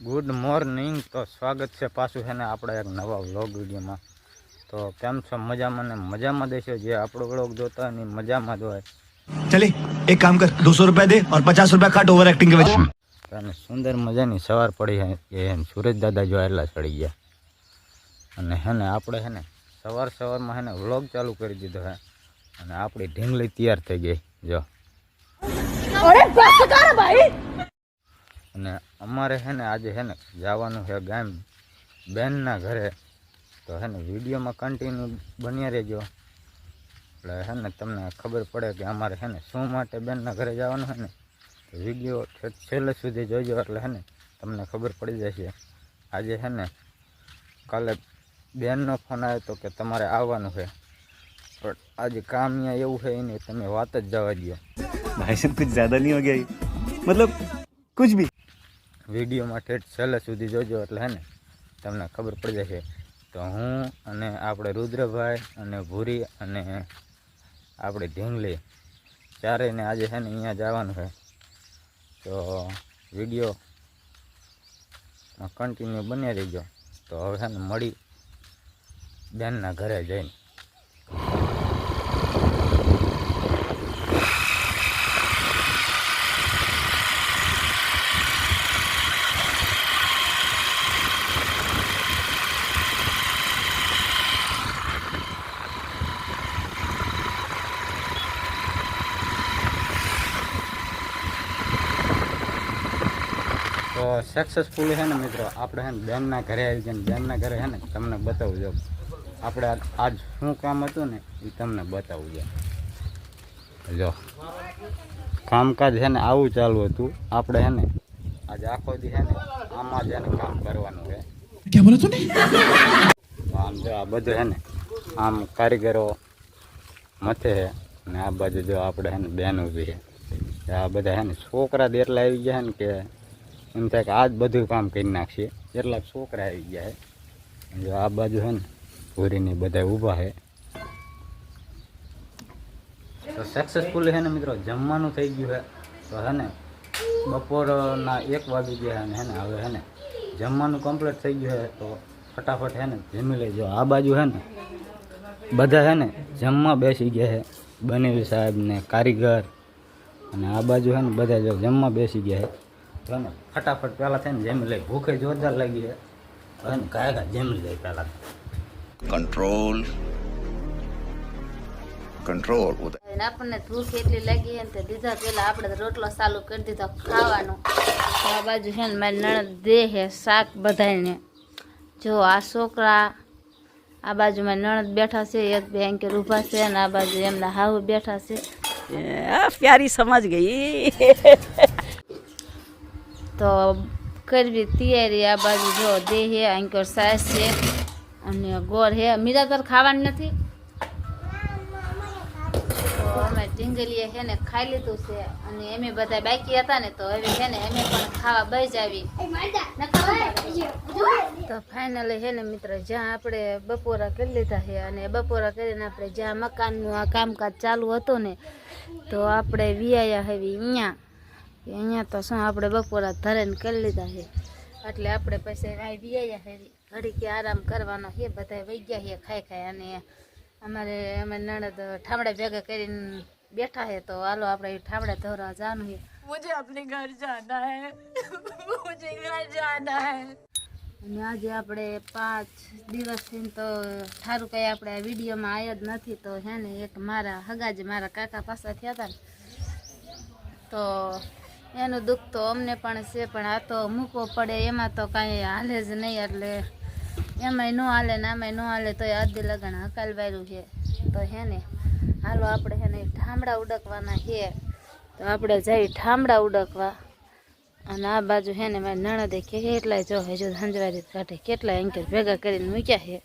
Good morning તો સ્વાગત છે પાછું છે ને આપણા એક નવા વ્લોગ વિડીયોમાં. તો કેમ છો? મજામાં ને મજામાં દેશો જે આપણો વ્લોગ જોતા હોય મજામાં જ હોય. ચલે એક કામ કર દોસો રૂપિયા દે ઓર પચાસ રૂપિયા કાટ ઓવર એક્ટિંગ કે અને સુંદર મજાની સવાર પડી છે એમ સુરેશ દાદા જો એટલા ચડી ગયા. અને હે ને આપણે હે ને સવાર સવારમાં હે ને વ્લોગ ચાલુ કરી દીધો હે. અને આપણી ઢીંગલી તૈયાર થઈ ગઈ જો. અરે ભાઈ! ને અમારે છે ને આજે છે ને જવાનું છે ગામ. બેનના ઘરે. તો હે ને વિડીયોમાં કન્ટિન્યુ બન્યા રહેજો. એટલે હે ને તમને ખબર પડે કે અમારે છે ને શું માટે બેનના ઘરે જવાનું છે ને. વીડિયો છેલ્લે સુધી જોઈજો એટલે હે ને તમને ખબર પડી જશે. આજે છે ને કાલે બેનનો ફોન આવ્યો હતો કે તમારે આવવાનું છે પણ આજે કામ અહીંયા એવું છે એની તમે વાત જ જવા દો ભાઈ સાહેબ, કુછ જ્યાદા નહીં હો ગયા મતલબ કુછ ભી. વિડીયોમાં ઠેઠ છેલ્લે સુધી જોજો એટલે હે ને, તમને ખબર પડી જશે. તો હું અને આપણે રુદ્રભાઈ અને ભૂરી અને આપણે ઢીંગલી ચારેયને આજે છે ને અહીંયા જવાનું છે. તો વીડિયો કન્ટિન્યુ બન્યા રહીજો. તો હવે છે ને મળી બેનના ઘરે જઈને. તો સક્સેસફુલ છે ને મિત્રો આપણે છે ને બેનના ઘરે આવી ગયા બેનના ઘરે છે ને તમને બતાવું જો આપણે આજ શું કામ હતું ને એ તમને બતાવું જો જો કામકાજ છે ને આવું ચાલુ હતું આપણે છે ને આજે આખો દી છે ને આમાં જ ને કામ કરવાનું છે કેમ બોલો આમ જો આ બધું છે ને આમ કારીગરો મથે છે ને આ બાજુ જો આપણે છે ને બેન ઊભી છે આ બધા છે ને છોકરા દેટલા આવી ગયા છે ને કે એમ થાય કે આ જ બધું કામ કરી નાખીએ કેટલાક છોકરા આવી ગયા છે. જો આ બાજુ છે ને ભૂરીને બધા ઊભા છે. તો સક્સેસફુલ છે ને મિત્રો, જમવાનું થઈ ગયું છે. તો હે ને, બપોરના એક વાગી ગયા છે ને હે ને, હવે હે ને, જમવાનું કમ્પ્લીટ થઈ ગયું છે. તો ફટાફટ હે ને, જમી લેજો. આ બાજુ છે ને, બધા હે ને, જમવા બેસી ગયા છે. બનેવી સાહેબ ને કારીગર. અને આ બાજુ છે ને, બધા જો જમવા બેસી ગયા છે. જમે ફટાફટ પહેલાં થઈને જમી લઈ. ભૂખે જોરદાર લાગી છે. અને કાયકા જમી લઈ પહેલાં કંટ્રોલ કંટ્રોલ આપણને ભૂખ એટલી લાગી હે ને દીધા પેલા આપણે રોટલો ચાલુ કરી દીધો ખાવાનો. આ બાજુ છે ને મારી નણંદ દે હે શાક બધાને જો આ છોકરા આ બાજુ મારી નણંદ બેઠા છે એક બે અંકેર ઊભા છે અને આ બાજુ એમના હાવ બેઠા છે. પ્યારી સમજ ગઈ. તો કરવી તૈયારી આ બાજુ જો દે હે એન્કર સાસ છે અને ગોળ હે. મીરા તાર ખાવાની નથી? તો અમે ઢીંગલીએ છે ને ખાઈ લીધું છે અને એમે બધા બાકી હતા ને તો હવે છે ને એમે પણ ખાવા બસ આવી તો ફાઇનલી છે ને મિત્ર, જ્યાં આપણે બપોરા કરી લીધા છે અને બપોરા કરીને આપણે જ્યાં મકાનનું આ કામકાજ ચાલુ હતું ને, તો આપણે વિયાયા હવે અહીંયા અહીંયા તો શું આપણે બપોરા ધરેને કરી લીધા છે. એટલે આપણે પછી આવી બીયા છે. ઘડી કે આરામ કરવાનો છે. બધા વહી ગયા છે ખાઈ ખાઈ અને અમારે અમે નણદ ઠામડા ભેગા કરીને બેઠા છે. તો હાલો આપણે ઠામડા ધોરવા જવાનું છે. મુજે આપણે ઘર જાના હે. મુજે ઘર જાના હે. અને આજે આપણે પાંચ દિવસથી તો ઠારું કંઈ આપણે વિડીયોમાં આવ્યા જ નથી. તો હે ને એક મારા હગાજ મારા કાકા પાસે થયા હતા ને. તો એનું દુઃખ તો અમને પણ છે, પણ આ તો મૂકવો પડે, એમાં તો કાંઈ હાલે જ નહીં એટલે એમાંય ન હાલે ને આમાંય ન હાલે તો આદિ લગન હકાલ વાયરું છે. તો હે ને, હાલો આપણે હે ને ઠામડા ઉડકવાના છે. તો આપણે જઈ ઠામડા ઉડકવા. અને આ બાજુ હે ને મારી નણદે કેટલાય જો હજુ હંજવારી કાઢે, કેટલાય અંકેર ભેગા કરીને મૂક્યા છે.